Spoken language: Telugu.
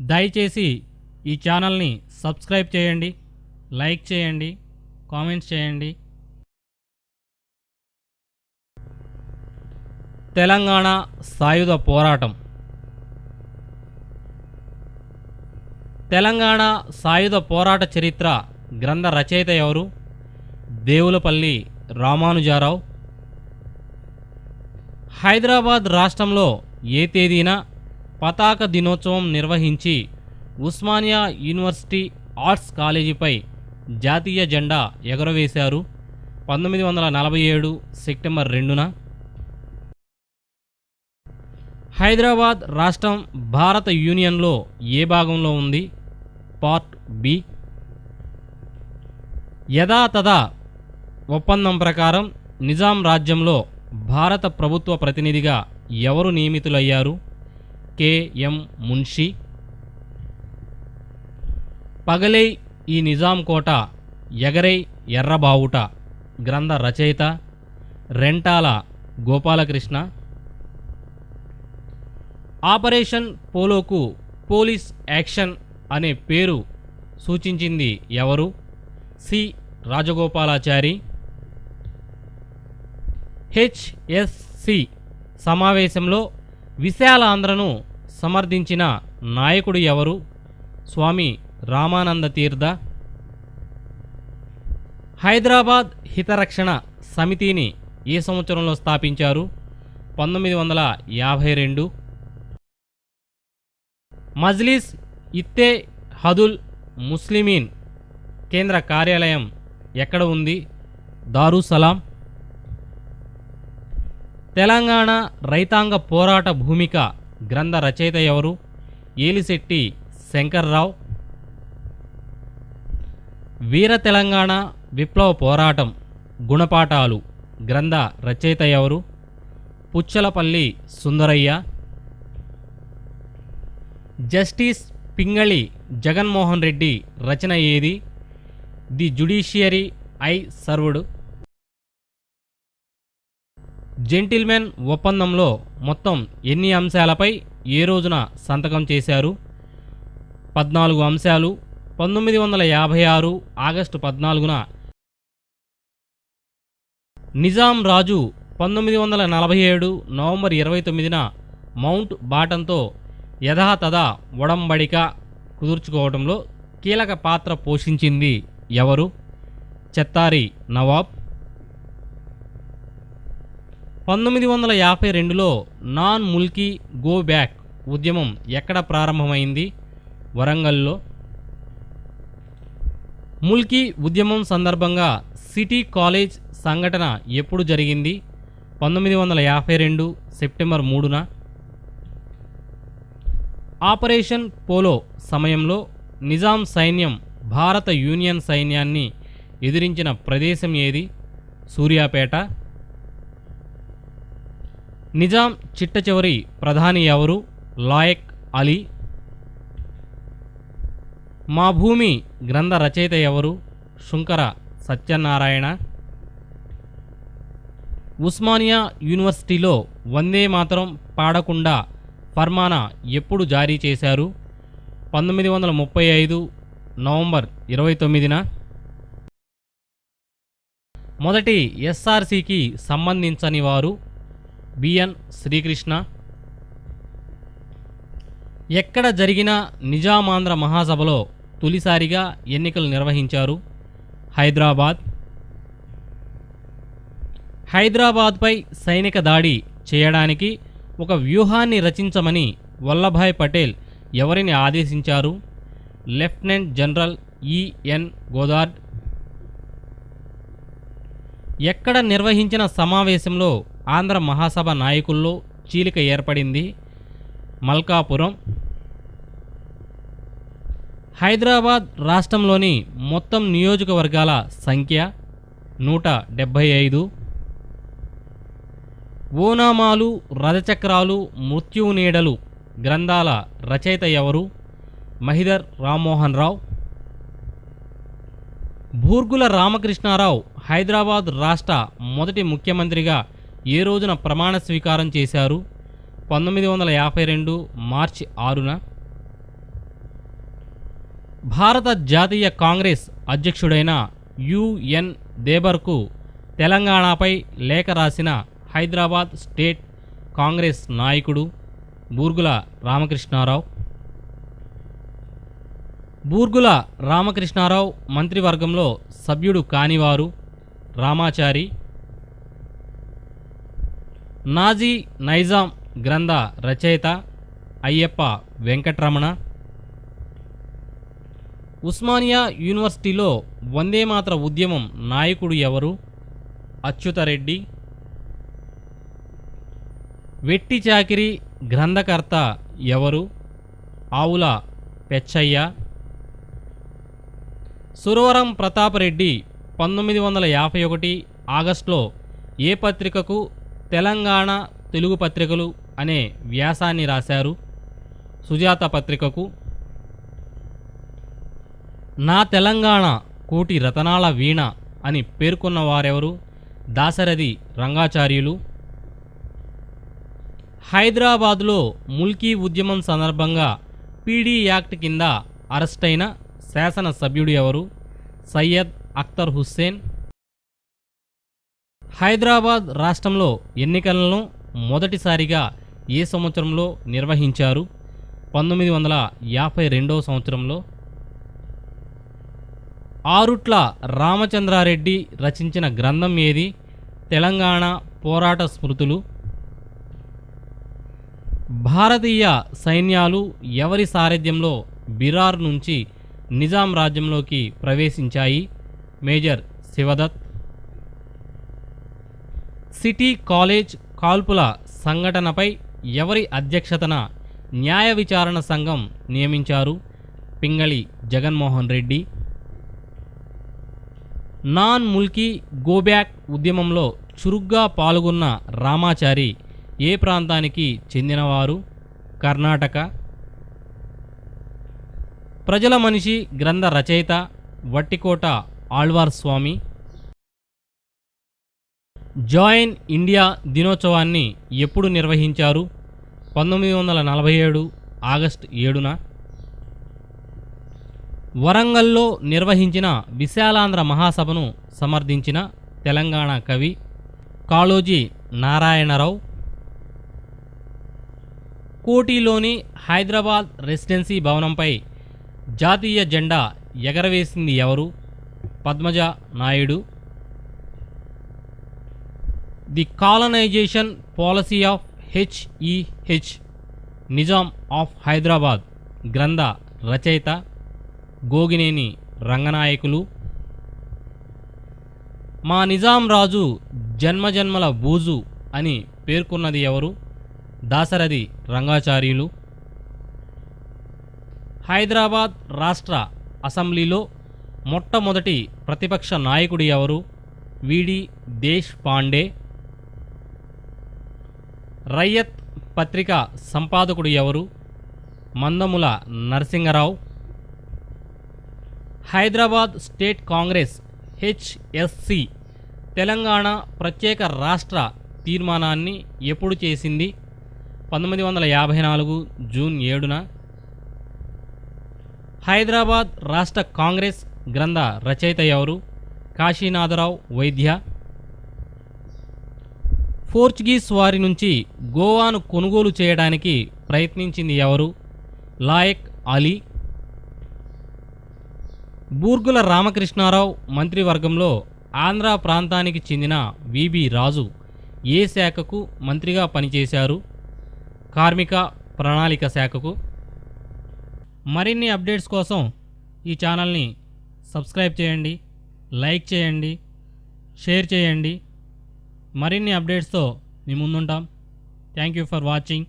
దయచేసి ఈ ఛానల్ని సబ్స్క్రైబ్ చేయండి లైక్ చేయండి కామెంట్స్ చేయండి. తెలంగాణ సాయుధ పోరాటం. తెలంగాణ సాయుధ పోరాట చరిత్ర గ్రంథ రచయిత ఎవరు? దేవులపల్లి రామానుజారావు. హైదరాబాద్ రాష్ట్రంలో ఏ తేదీన పతాక దినోత్సవం నిర్వహించి ఉస్మానియా యూనివర్సిటీ ఆర్ట్స్ కాలేజీపై జాతీయ జెండా ఎగురవేశారు. పంతొమ్మిది వందల నలభై ఏడు సెప్టెంబర్ రెండున హైదరాబాద్ రాష్ట్రం భారత యూనియన్లో ఏ భాగంలో ఉంది? Part B. యథాతథ ఒప్పందం ప్రకారం నిజాం రాజ్యంలో భారత ప్రభుత్వ ప్రతినిధిగా ఎవరు నియమితులయ్యారు? కెఎం మున్షి పగలై ఈ నిజాం కోట ఎగరై ఎర్రబావుట గ్రంథ రచయిత రెంటాల గోపాలకృష్ణ ఆపరేషన్ పోలోకు పోలీస్ యాక్షన్ అనే పేరు సూచించింది ఎవరు సి రాజగోపాలాచారి హెచ్ఎస్సి సమావేశంలో విశాలాంధ్రను సమర్థించిన నాయకుడు ఎవరు? స్వామి రామానంద తీర్థ. హైదరాబాద్ హితరక్షణ సమితిని ఏ సంవత్సరంలో స్థాపించారు. పంతొమ్మిది వందల యాభై రెండు. మజ్లిస్ ఇత్తే హదుల్ ముస్లిమీన్ కేంద్ర కార్యాలయం ఎక్కడ ఉంది? దారుసలాం. తెలంగాణ రైతాంగ పోరాట భూమిక గ్రంథ రచయిత ఎవరు? ఏలిశెట్టి శంకర్రావు. వీర తెలంగాణ విప్లవ పోరాటం గుణపాఠాలు గ్రంథ రచయిత ఎవరు? పుచ్చలపల్లి సుందరయ్య. జస్టిస్ పింగళి జగన్మోహన్ రెడ్డి రచన ఏది? The judiciary I served. Gentlemen ఒప్పందంలో మొత్తం ఎన్ని అంశాలపై ఏ రోజున సంతకం చేశారు? పద్నాలుగు అంశాలు పంతొమ్మిది వందల యాభై ఆరు ఆగస్టు పద్నాలుగున. నిజాం రాజు పంతొమ్మిది వందల నలభై ఏడు నవంబర్ ఇరవై తొమ్మిదిన మౌంట్ బాటంతో యథాతథ ఒడంబడిక కుదుర్చుకోవడంలో కీలక పాత్ర పోషించింది ఎవరు? చెత్తారి నవాబ్ పంతొమ్మిది వందల యాభై రెండులో నాన్ ముల్కీ గో బ్యాక్ ఉద్యమం ఎక్కడ ప్రారంభమైంది? వరంగల్లో. ముల్కీ ఉద్యమం సందర్భంగా సిటీ కాలేజ్ సంఘటన ఎప్పుడు జరిగింది? పంతొమ్మిది వందల యాభై రెండు సెప్టెంబర్ మూడున. ఆపరేషన్ పోలో సమయంలో నిజాం సైన్యం భారత యూనియన్ సైన్యాన్ని ఎదిరించిన ప్రదేశం ఏది? సూర్యాపేట. నిజాం చిట్ట చివరి ప్రధాని ఎవరు? లాయక్ అలీ. మా భూమి గ్రంథ రచయిత ఎవరు? శుంకర సత్యనారాయణ. ఉస్మానియా యూనివర్సిటీలో వందే మాత్రం పాడకుండా ఫర్మానా ఎప్పుడు జారీ చేశారు? పంతొమ్మిది వందల ముప్పై ఐదు నవంబర్ ఇరవై తొమ్మిదిన. మొదటి ఎస్ఆర్సికి సంబంధించని వారు బిఎన్ శ్రీకృష్ణ. ఎక్కడ జరిగిన నిజామాంధ్ర మహాసభలో తొలిసారిగా ఎన్నికలు నిర్వహించారు? హైదరాబాద్. హైదరాబాద్పై సైనిక దాడి చేయడానికి ఒక వ్యూహాన్ని రచించమని వల్లభాయ్ పటేల్ ఎవరిని ఆదేశించారు? లెఫ్టినెంట్ జనరల్ ఈఎన్ గోదార్డ్ ఎక్కడ నిర్వహించిన సమావేశంలో ఆంధ్ర మహాసభ నాయకుల్లో చీలిక ఏర్పడింది. మల్కాపురం. హైదరాబాద్ రాష్ట్రంలోని మొత్తం నియోజకవర్గాల సంఖ్య నూట డెబ్భై ఐదు. ఓనామాలు రథచక్రాలు మృత్యువు నీడలు గ్రంథాల రచయిత ఎవరు? మహిదర్ రామ్మోహన్ రావు. భూర్గుల రామకృష్ణారావు హైదరాబాద్ రాష్ట్ర మొదటి ముఖ్యమంత్రిగా ఏ రోజున ప్రమాణ స్వీకారం చేశారు? పంతొమ్మిది వందల యాభై రెండు మార్చి ఆరున. భారత జాతీయ కాంగ్రెస్ అధ్యక్షుడైన యుఎన్ దేబర్కు తెలంగాణపై లేఖ రాసిన హైదరాబాద్ స్టేట్ కాంగ్రెస్ నాయకుడు బూర్గుల రామకృష్ణారావు. బూర్గుల రామకృష్ణారావు మంత్రివర్గంలో సభ్యుడు కానివారు రామాచారి నాజీ నైజాం గ్రంథ రచయిత అయ్యప్ప వెంకటరమణ. ఉస్మానియా యూనివర్సిటీలో వందేమాతర ఉద్యమం నాయకుడు ఎవరు? అచ్యుతరెడ్డి. వెట్టి చాకిరి గ్రంథకర్త ఎవరు? ఆవుల పెచ్చయ్య. సురవరం ప్రతాపరెడ్డి పంతొమ్మిది వందల యాభై ఒకటి ఆగస్టులో ఏ పత్రికకు తెలంగాణ తెలుగు పత్రికలు అనే వ్యాసాన్ని రాశారు సుజాత పత్రికకు. నా తెలంగాణ కోటి రతనాల వీణ అని పేర్కొన్న వారెవరు? దాశరథి రంగాచార్యులు. హైదరాబాద్లో ముల్కీ ఉద్యమం సందర్భంగా పీడీ యాక్ట్ కింద అరెస్టైన శాసనసభ్యుడు ఎవరు? సయ్యద్ అఖ్తర్ హుస్సేన్. హైదరాబాద్ రాష్ట్రంలో ఎన్నికలను మొదటిసారిగా ఏ సంవత్సరంలో నిర్వహించారు? పంతొమ్మిది వందల యాభై రెండవ సంవత్సరంలో ఆరుట్ల రామచంద్రారెడ్డి రచించిన గ్రంథం ఏది? తెలంగాణ పోరాట స్మృతులు. భారతీయ సైన్యాలు ఎవరి సారథ్యంలో బిరార్ నుంచి నిజాం రాజ్యంలోకి ప్రవేశించాయి? మేజర్ శివదత్ సిటీ కాలేజ్ కాల్పుల సంఘటనపై ఎవరి అధ్యక్షతన న్యాయ విచారణ సంఘం నియమించారు? Pingali Jaganmohan Reddy. Non Mulki go back ఉద్యమంలో చురుగ్గా పాల్గొన్న రామాచారి ఏ ప్రాంతానికి చెందినవారు? కర్ణాటక. ప్రజల మనిషి గ్రంథ రచయిత వట్టికోట ఆళ్వార్ స్వామి. జాయిన్ ఇండియా దినోత్సవాన్ని ఎప్పుడు నిర్వహించారు? పంతొమ్మిది వందల నలభై ఏడు ఆగస్ట్ ఏడున. వరంగల్లో నిర్వహించిన విశాలాంధ్ర మహాసభను సమర్థించిన తెలంగాణ కవి కాళోజీ నారాయణరావు. కోటిలోని హైదరాబాద్ రెసిడెన్సీ భవనంపై జాతీయ జెండా ఎగరవేసింది ఎవరు? Padmaja Naidu the colonisation policy of HEH Nizam of Hyderabad గ్రంథ రచయిత గోగినేని రంగనాయకులు. మా నిజాం రాజు జన్మజన్మల బూజు అని పేర్కొన్నది ఎవరు? దాసరథి రంగాచార్యులు. హైదరాబాద్ రాష్ట్ర అసెంబ్లీలో మొట్టమొదటి ప్రతిపక్ష నాయకుడు ఎవరు? విడి దేశ్ పాండే. రయ్యత్ పత్రిక సంపాదకుడు ఎవరు? మందముల నరసింగరావు హైదరాబాద్ స్టేట్ కాంగ్రెస్ హెచ్ఎస్సి తెలంగాణ ప్రత్యేక రాష్ట్ర తీర్మానాన్ని ఎప్పుడు చేసింది? పంతొమ్మిది వందల యాభై నాలుగు జూన్ ఏడున. హైదరాబాద్ రాష్ట్ర కాంగ్రెస్ గ్రంథ రచయిత ఎవరు? కాశీనాథరావు వైద్య పోర్చుగీస్ వారి నుంచి గోవాను కొనుగోలు చేయడానికి ప్రయత్నించింది ఎవరు? లాయక్ అలీ. బూర్గుల రామకృష్ణారావు మంత్రివర్గంలో ఆంధ్ర ప్రాంతానికి చెందిన విబి రాజు ఏ శాఖకు మంత్రిగా పనిచేశారు? కార్మిక ప్రణాళిక శాఖకు. మరిన్ని అప్డేట్స్ కోసం ఈ ఛానల్ని సబ్స్క్రైబ్ చేయండి లైక్ చేయండి షేర్ చేయండి. మరిన్ని అప్డేట్స్తో మీ ముందుంటాం. Thank you for watching